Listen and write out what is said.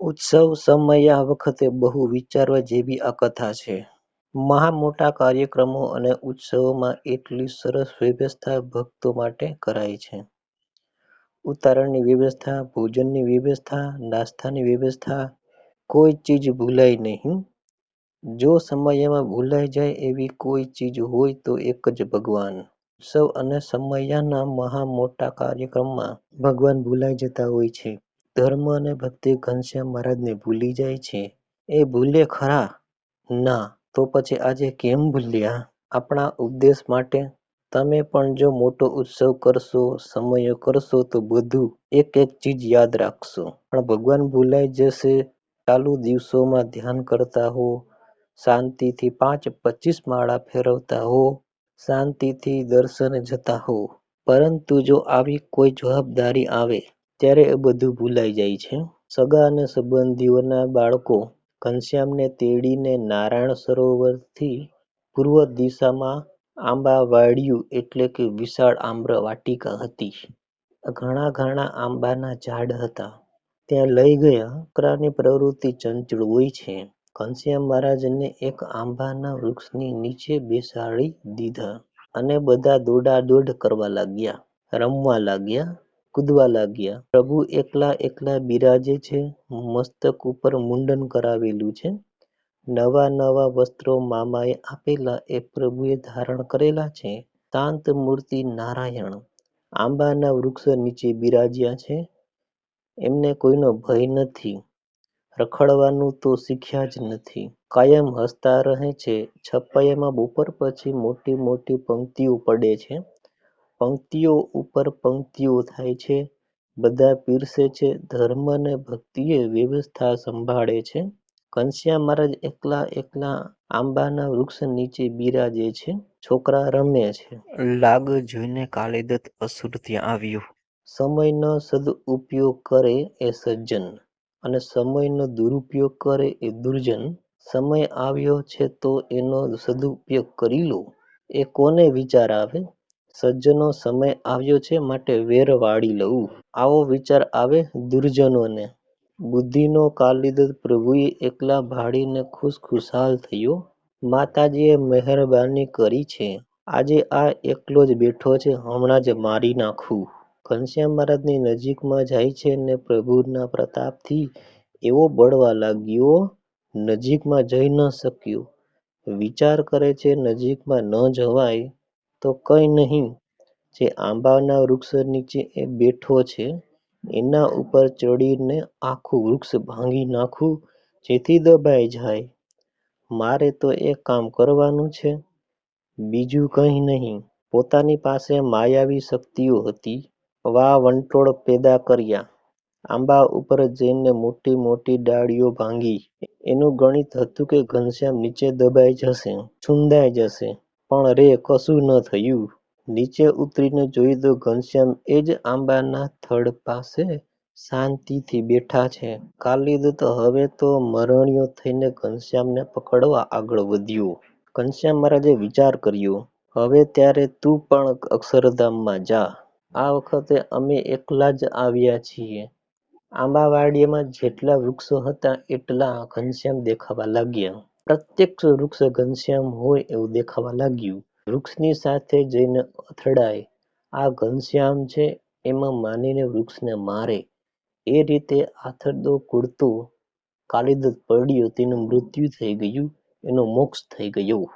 ઉત્સવ સમયા વખતે બહુ વિચારવા જેવી આ કથા છે. મહા મોટા કાર્યક્રમો અને ઉત્સવોમાં એટલી સરસ વ્યવસ્થા ભક્તો માટે કરાય છે. ઉતારણની વ્યવસ્થા, ભોજનની વ્યવસ્થા, નાસ્તાની વ્યવસ્થા, કોઈ ચીજ ભૂલાય નહીં. જો સમયામાં ભૂલાઈ જાય એવી કોઈ ચીજ હોય તો એક જ ભગવાન. ઉત્સવ અને સમયાના મહા મોટા કાર્યક્રમમાં ભગવાન ભૂલાઈ જતા હોય છે. ધર્મ અને ભક્તિ ઘનશ્યામ મહારાજને ભૂલી જાય છે. એ ભૂલે ખરા? ના તો પછી આજે કેમ ભૂલ્યા? આપણા ઉપદેશ માટે તમે પણ જો મોટો ઉત્સવ કરશો, સમયો કરશો તો બધું એક એક ચીજ યાદ રાખશો. પણ ભગવાન ભૂલાઈ જશે ચાલુ દિવસોમાં ધ્યાન કરતા હો, શાંતિથી પાંચ પચીસ માળા ફેરવતા હો, શાંતિથી દર્શને જતા હો. પરંતુ જો આવી કોઈ જવાબદારી આવે ત્યારે એ બધું ભૂલાઈ જાય છે. સગા અને સંબંધીઓના બાળકો ઘનશ્યામને તેડીને નારાયણ સરોવરથી પૂર્વ દિશામાં આંબાવાડિયું એટલે કે વિશાળ આમ્ર વાટિકા હતી. ઘણા ઘણા આંબાના ઝાડ હતા. ત્યાં લઈ ગયા. છોકરાની પ્રવૃત્તિ ચંચળ હોય છે. ઘનશ્યામ મહારાજને એક આંબાના વૃક્ષની નીચે બેસાડી દીધા અને બધા દોડાદોડ કરવા લાગ્યા, રમવા લાગ્યા, કૂદવા લાગ્યા. પ્રભુ એકલા એકલા બિરાજે છે. મસ્તક ઉપર મુંડન કરાવેલું છે. નવા નવા વસ્ત્રો મામાએ આપેલા એ પ્રભુએ ધારણ કરેલા છે. શાંત મૂર્તિ નારાયણ આંબાના વૃક્ષ નીચે બિરાજ્યા છે. એમને કોઈનો ભય નથી. રખડવાનું તો શીખ્યા જ નથી. કાયમ હસતા રહે છે. છપાયામાં બપોર પછી મોટી મોટી પંક્તિઓ પડે છે. પંક્તિઓ ઉપર પંક્તિઓ થાય છે. બધા પીરસે છે. ધર્મ ને ભક્તિએ વ્યવસ્થા સંભાળે છે. કંશ્યા મહારાજ એકલા એકલા આંબાના વૃક્ષ નીચે બિરાજે છે. છોકરા રમે છે. લાગ જોઈને કાલિદત્ત અસુર ત્યાં આવ્યો. સમયનો સદઉપયોગ કરે એ સજ્જન અને સમયનો દુરુપયોગ કરે એ દુર્જન. સમય આવ્યો છે તો એનો સદુપયોગ કરી લો એ કોને વિચાર આવે? સજ્જનો સમય આવ્યો છે, માટે વેર વાળી લઉં આવો વિચાર આવે દુર્જનોને. બુદ્ધિનો કાલિદ પ્રભુએ એકલા ભાળીને ખુશખુશાલ થયો. માતાજીએ મહેરબાની કરી છે. આજે આ એકલો જ બેઠો છે, હમણાં જ મારી નાખું. ઘનશ્યામ મહારાજની નજીકમાં જાય છે ને પ્રભુના પ્રતાપથી એવો બળવા લાગ્યો, નજીકમાં જઈ ન શક્યો. વિચાર કરે છે, નજીકમાં ન જવાય તો કંઈ નહીં જે આંબાના વૃક્ષ નીચે એ બેઠો છે એના ઉપર ચડીને આખું વૃક્ષ ભાંગી નાખું જેથી દબાઈ જાય. મારે તો એ કામ કરવાનું છે. બીજું કંઈ નહીં. પોતાની પાસે માયાવી શક્તિઓ હતી. વાવંટોળ પેદા કર્યા. આંબા ઉપર જઈને મોટી મોટી ડાળીઓ ભાંગી. એનું ગણિત હતું કે ઘનશ્યામ નીચે દબાઈ જશે, છૂંદાઈ જશે. પણ રે કશું ન થયું. નીચે ઉતરીને જોઈ તો ઘનશ્યામ એ જ આંબાના થડ પાસે શાંતિથી બેઠા છે. કાલિદત્ત હવે તો મરણિયો થઈને ઘનશ્યામને પકડવા આગળ વધ્યો. ઘનશ્યામ મહારાજે વિચાર કર્યો, હવે ત્યારે તું પણ અક્ષરધામમાં જા. આ વખતે અમે એકલા જ આવ્યા છીએ. આંબાવાડીમાં જેટલા વૃક્ષો હતા એટલા ઘનશ્યામ દેખાવા લાગ્યા. પ્રત્યક્ષ વૃક્ષ ઘનશ્યામ હોય એવું દેખાવા લાગ્યું. વૃક્ષની સાથે જઈને અથડાય. આ ઘનશ્યામ છે, એમાં માનીને વૃક્ષને મારે. એ રીતે આથરદો કુડતો કાલિદ પડ્યો, તેનું મૃત્યુ થઈ ગયું. એનો મોક્ષ થઈ ગયો.